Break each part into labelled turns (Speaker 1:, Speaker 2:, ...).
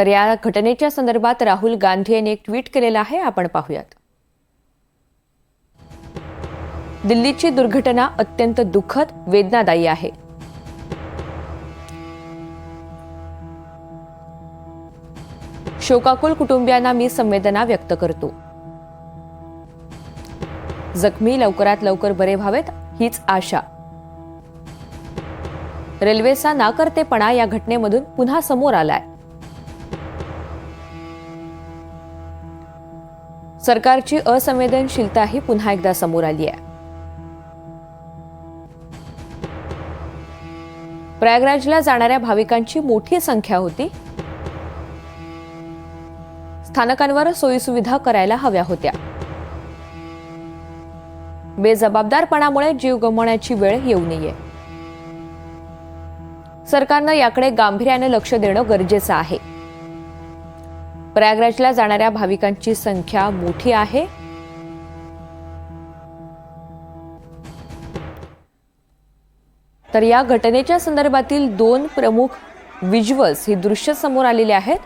Speaker 1: तर या घटनेच्या संदर्भात राहुल गांधी यांनी एक ट्विट केलेलं आहे. आपण पाहूयात. दिल्लीची दुर्घटना अत्यंत दुःखद वेदनादायी आहे. शोकाकुल कुटुंबियांना मी संवेदना व्यक्त करतो. जखमी लवकरात लवकर बरे व्हावेत हीच आशा. रेल्वेचा नाकर्तेपणा या घटनेमधून पुन्हा समोर आलाय. सरकारची असंवेदनशीलताही पुन्हा एकदा समोर आली आहे. प्रयागराजला जाणाऱ्या भाविकांची मोठी संख्या होती. स्थानकांवर सोयीसुविधा करायला हव्या होत्या. बेजबाबदारपणामुळे जीव गमवण्याची वेळ येऊ नये. सरकारनं याकडे गांभीर्यानं लक्ष देणं गरजेचं आहे. प्रयागराजला जाणाऱ्या भाविकांची संख्या मोठी आहे. तर या घटनेच्या संदर्भातील दोन प्रमुख विज्युअल्स ही दृश्य समोर आलेली आहेत.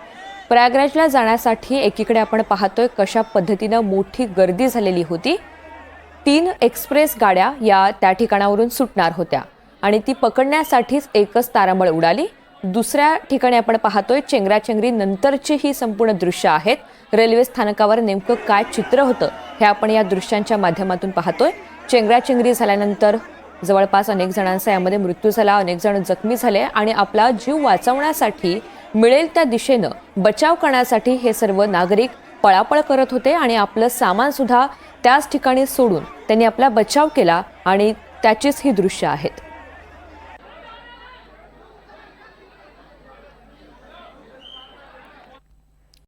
Speaker 1: प्रयागराजला जाण्यासाठी एकीकडे आपण पाहतोय कशा पद्धतीनं मोठी गर्दी झालेली होती. तीन एक्सप्रेस गाड्या या त्या ठिकाणावरून सुटणार होत्या आणि ती पकडण्यासाठीच एकच तारांबळ उडाली. दुसऱ्या ठिकाणी आपण पाहतोय चेंगराचेंगरी नंतरची ही संपूर्ण दृश्य आहेत. रेल्वे स्थानकावर नेमकं काय चित्र होतं हे आपण या दृश्यांच्या माध्यमातून पाहतोय. चेंगराचेंगरी झाल्यानंतर जवळपास अनेक जणांचा यामध्ये मृत्यू झाला अनेक जण जखमी झाले आणि आपला जीव वाचवण्यासाठी मिळेल त्या दिशेनं बचाव करण्यासाठी हे सर्व नागरिक पळापळ करत होते आणि आपलं सामानसुद्धा त्याच ठिकाणी सोडून त्यांनी आपला बचाव केला आणि त्याचीच ही दृश्य आहेत.